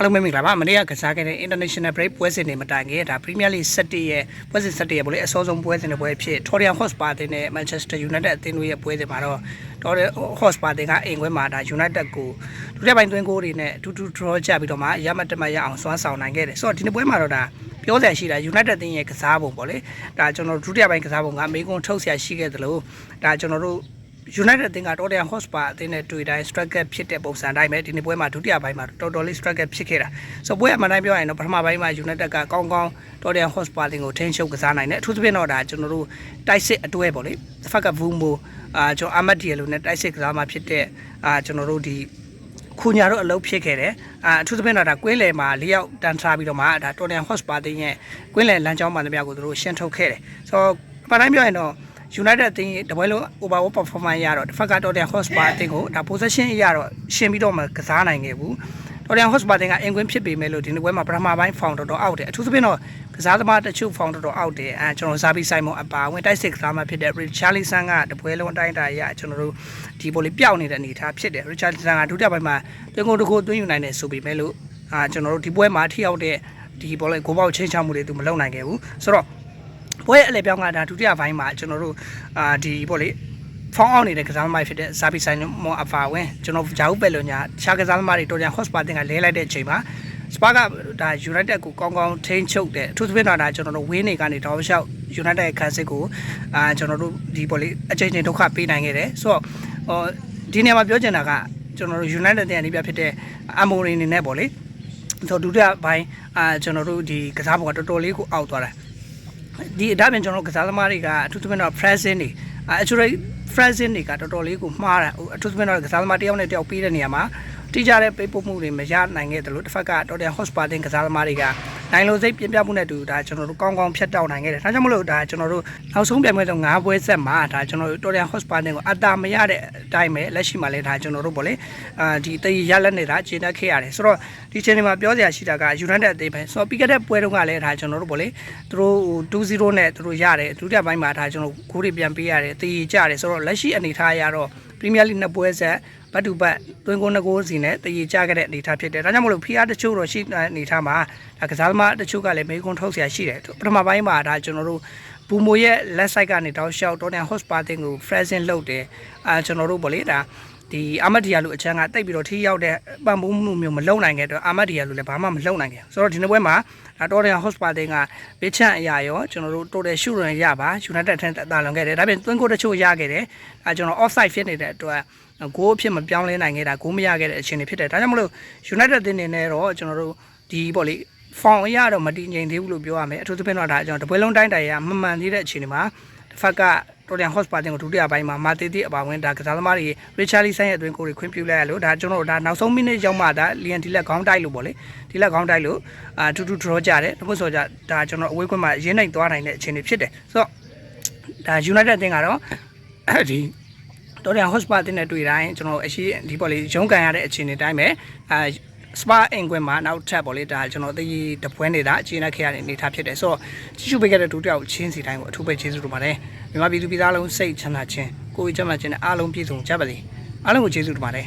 အားလုံးပဲမင်္ဂလာပါမနေ့ကကစားခဲ့တဲ့ International Break ပွဲစဉ်တွေမတိုင်ခင်ဒါ Premier League 17ရဲ့ပွဲစဉ်17ရဲ့ဗိုလ်လေးအစောဆုံးပွဲစဉ်တွေပွဲဖြစ် Tottenham Hotspur အသင်းနဲ့ Manchester United အသင်းတို့ရဲ့ပွဲစဉ်မှာတော့ Tottenham Hotspur အသင်းကအိမ်ခွဲမှာဒါ United ကိုဒုတိယပိုင်းသွင်းဂိုးတွေနဲ့2 2 draw ကြပြီးတော့မှရမတ်တမတ်ရအောင်စွမ်းဆောင်နိုင်ခဲ့တယ်ဆိုတော့ဒီနေ့ပွဲမှာတော့ဒါပြောစရာရှိတာ United အသင်းရဲ့ကစားပုံပေါ့လေဒါကျွန်တော်ဒုတိယပိုင်းကစားပုံကမေကွန်ထုတ်စရာရှိခဲ့သလိုဒါကျွန်တော်တို့ United အသင်းက Tottenham Hotspur အသင်းနဲ့တွေ့တိုင်း strike ဖြစ်တဲ့ပုံစံတိုင်းပဲဒီနေ့ပွဲမှာဒုတိယပိုင်းမှာတော်တော်လေး strike ဖြစ်ခဲ့တာဆိုပွဲအမှန်တိုင်းပြောရရင်တော့ပထမပိုင်းမှာ United ကကောင်းကောင်း Tottenham Hotspur အသင်းကိုထိန်းချုပ်ကစားနိုင်တယ်အထူးသဖြင့်တော့ဒါကျွန်တော်တို့တိုက်စစ်အတွဲပေါ့လေတစ်ဖက်က Vumo အာကျွန်တော် Ahmad Diallo နဲ့တိုက်စစ်ကစားမှဖြစ်တဲ့အာကျွန်တော်တို့ဒီခုညာတို့အလုပ်ဖြစ်ခဲ့တယ်အာအထူးသဖြင့်တော့ဒါကွင်းလယ်မှာလေးယောက်တန်ထားပြီးတော့မှဒါ Tottenham Hotspur အသင်းရဲ့ကွင်းလယ်လမ်းကြောင်းမှန်သမျှကိုသူတို့ရှင်းထုတ်ခဲ့တယ်ဆိုတော့အမှန်တိုင်းပြောရင်တော့ United အသင်းတပွဲလုံး overall performance ရတော့တစ်ဖက်ကတော့ Tottenham Hotspur အသင်းကိုဒါ possession အရတော့ရှင်းပြီးတော့မှကစားနိုင်ခဲ့ဘူး Tottenham Hotspur အသင်းကအင်ကွင်းဖြစ်ပေမဲ့လို့ဒီနေ့ပွဲမှာပထမပိုင်း foul တော်တော်အောက်တယ်အထူးသဖြင့်တော့ကစားသမားတချို့ foul တော်တော်အောက်တယ်အဲကျွန်တော်ဇာဘီဆိုင်မွန်အပါဝင်တိုက်စစ်ကစားမှဖြစ်တဲ့ Richarlison ကတပွဲလုံးအတိုင်းအတာအရကျွန်တော်တို့ဒီပေါ်လေးပျောက်နေတဲ့အနေအထားဖြစ်တယ် Richarlison ကဒုတိယပိုင်းမှာတွင်ကုန်တစ်ခုသွင်းယူနိုင်တယ်ဆိုပေမဲ့လို့အာကျွန်တော်တို့ဒီပွဲမှာထိရောက်တဲ့ဒီပေါ်လေးဂိုးပေါက်ချင်းချောက်မှုတွေသူမလုပ်နိုင်ခဲ့ဘူးဆိုတော့ ပွဲအလဲပြောင်းကဒါဒုတိယပိုင်းမှာကျွန်တော်တို့အာဒီပေါ့လေဖောင်းအောင်နေတဲ့ကစားသမားတွေဖြစ်တဲ့ဇာဘီဆိုင်မောအဖာဝင်ကျွန်တော်ဂျာဦးပဲလို့ညာခြားကစားသမားတွေတော်ပြန်ဟော့စပါတင်ကလဲလိုက်တဲ့အချိန်မှာစပါကဒါ United ကိုကောင်းကောင်းထိန်းချုပ်တယ်အထူးသဖြင့်တော့ဒါကျွန်တော်တို့ဝင်းနေကနေတောင်းလျှောက် United ရဲ့ခန်းစစ်ကိုအာကျွန်တော်တို့ဒီပေါ့လေအချိန်ချင်းဒုက္ခပေးနိုင်ခဲ့တယ်ဆိုတော့ဟောဒီနေရာမှာပြောချင်တာကကျွန်တော်တို့ United တဲ့အနေပြဖြစ်တဲ့အမိုရီနေနဲ့ပေါ့လေဆိုတော့ဒုတိယပိုင်းအာကျွန်တော်တို့ဒီကစားပုံကတော်တော်လေးကိုအောက်သွားတယ် ဒီအဒါပြင်ကျွန်တော်တို့ကစားသမားတွေကအထူးသဖြင့်တော့ present တွေအဲ actually present တွေကတော်တော်လေးကိုမှားတာဟိုအထူးသဖြင့်တော့ကစားသမားတစ်ယောက်နဲ့တစ်ယောက်ပြီးတဲ့နေရာမှာတိကျတဲ့ပိတ်ပုတ်မှုတွေမရနိုင်ခဲ့တယ်လို့တစ်ဖက်ကတော်တယ် hospital တင်ကစားသမားတွေက နိုင်လိုစိတ်ပြင်းပြမှုနဲ့တူဒါကျွန်တော်တို့ကောင်းကောင်းဖြတ်တောက်နိုင်ခဲ့တယ်ဒါကြောင့်မလို့ဒါကျွန်တော်တို့နောက်ဆုံးပြိုင်ပွဲတော့၅ပွဲဆက်မှာဒါကျွန်တော်တို့တော်တယ် hospital တင်ကိုအတာမရတဲ့အတိုင်းပဲလက်ရှိမှာလည်းဒါကျွန်တော်တို့ဗောလေအာဒီတေးရလက်နေတာကျင်းတတ်ခဲ့ရတယ်ဆိုတော့ဒီချိန်ဒီမှာပြောစရာရှိတာက United အသေးပဲဆိုတော့ပြီးခဲ့တဲ့ပွဲတုန်းကလည်းဒါကျွန်တော်တို့ဗောလေသူတို့2-0နဲ့သူတို့ရတယ်ဒုတိယပိုင်းမှာဒါကျွန်တော်ဂိုးတွေပြန်ပေးရတယ်တေးကြရတယ်ဆိုတော့လက်ရှိအနေထားရတော့ Premier League နှစ်ပွဲဆက်ဘတ်တူဘတ်သွင်းကိုနှစ်ကိုးစီနဲ့တည်ကြခဲ့တဲ့အနေအထားဖြစ်တယ်။ဒါကြောင့်မလို့ဖီအားတချို့တော့ရှိတဲ့အနေအထားမှာဒါကစားသမားတချို့ကလည်းမေကွန်ထုတ်เสียရှိတယ်။ပထမပိုင်းမှာဒါကျွန်တော်တို့ဘူမိုရဲ့လက်ဆိုင်ကနေတောက်လျှောက်တော့တဲ့ hospital တင်ကို freshen လုပ်တယ်။အာကျွန်တော်တို့ဗောလေဒါ ဒီအာမတ်ဒီယာလိုအချမ်းကတိတ်ပြီးတော့ထိရောက်တဲ့ပံ့ပိုးမှုမျိုးမလုံနိုင်ခဲ့တော့အာမတ်ဒီယာလိုလည်းဘာမှမလုံနိုင်ခဲ့ဆိုတော့ဒီနေ့ပွဲမှာဒါတော့တဲ့ hospital တင်ကဘေးချန့်အရာရောကျွန်တော်တို့ total shoot ရရပါ United ထက်တာလွန်ခဲ့တယ်ဒါပြင်သွင်းကိုတချို့ရခဲ့တယ်အဲကျွန်တော် offside ဖြစ်နေတဲ့အတွက်ဂိုးအဖြစ်မပြောင်းလဲနိုင်ခဲ့တာဂိုးမရခဲ့တဲ့အခြေအနေဖြစ်တယ်ဒါကြောင့်မလို့ United တင်နေနဲ့တော့ကျွန်တော်တို့ဒီပေါ့လေဖောင်အရတော့မတည်ငြိမ်သေးဘူးလို့ပြောရမယ်အထူးသဖြင့်တော့ဒါကျွန်တော်တပွဲလုံးတိုင်းတိုင်ရမမှန်သေးတဲ့အခြေအနေမှာတစ်ဖက်က တော်တန် hospital တင်ကိုဒုတိယပိုင်းမှာမာတေးတေးအပါဝင်ဒါကစားသမားတွေ Richarly ဆိုင်ရဲ့အတွင်းကိုတွေခွင့်ပြုလိုက်ရလို့ဒါကျွန်တော်တို့ဒါနောက်ဆုံးမိနစ်ရောက်မှဒါလီယန်ဒီလက်ခေါင်းတိုက်လို့ပေါ့လေဒီလက်ခေါင်းတိုက်လို့အာတူတူ draw ကြတယ်တပုတ်ဆိုကြဒါကျွန်တော်အဝေးခွင့်မှာရင်းနိုင်သွားနိုင်တဲ့အခြေအနေဖြစ်တယ်ဆိုတော့ဒါ United တင်ကတော့ဒီတော်ရန် hospital တင်နဲ့တွေ့တိုင်းကျွန်တော်အရှိဒီပေါ့လေရုံးကန်ရတဲ့အခြေအနေတိုင်းပဲအာ စပါအင်ကွင်းမှာနောက်ထပ်ပေါ့လေဒါကျွန်တော်သိတပွဲနေတာအချိန်နဲ့ခဲ့ရတဲ့အနေအထားဖြစ်တယ်ဆိုတော့ကြည့်ရှုပေးခဲ့တဲ့ဒုတိယချင်းစီတိုင်းကိုအထူးပဲကျေးဇူးတင်ပါတယ်မြန်မာပြည်သူပြည်သားလုံးစိတ်ချမ်းသာခြင်းကိုယ်ကြမ်းမှခြင်းနဲ့အားလုံးပြည့်စုံကြပါစေအားလုံးကိုကျေးဇူးတင်ပါတယ်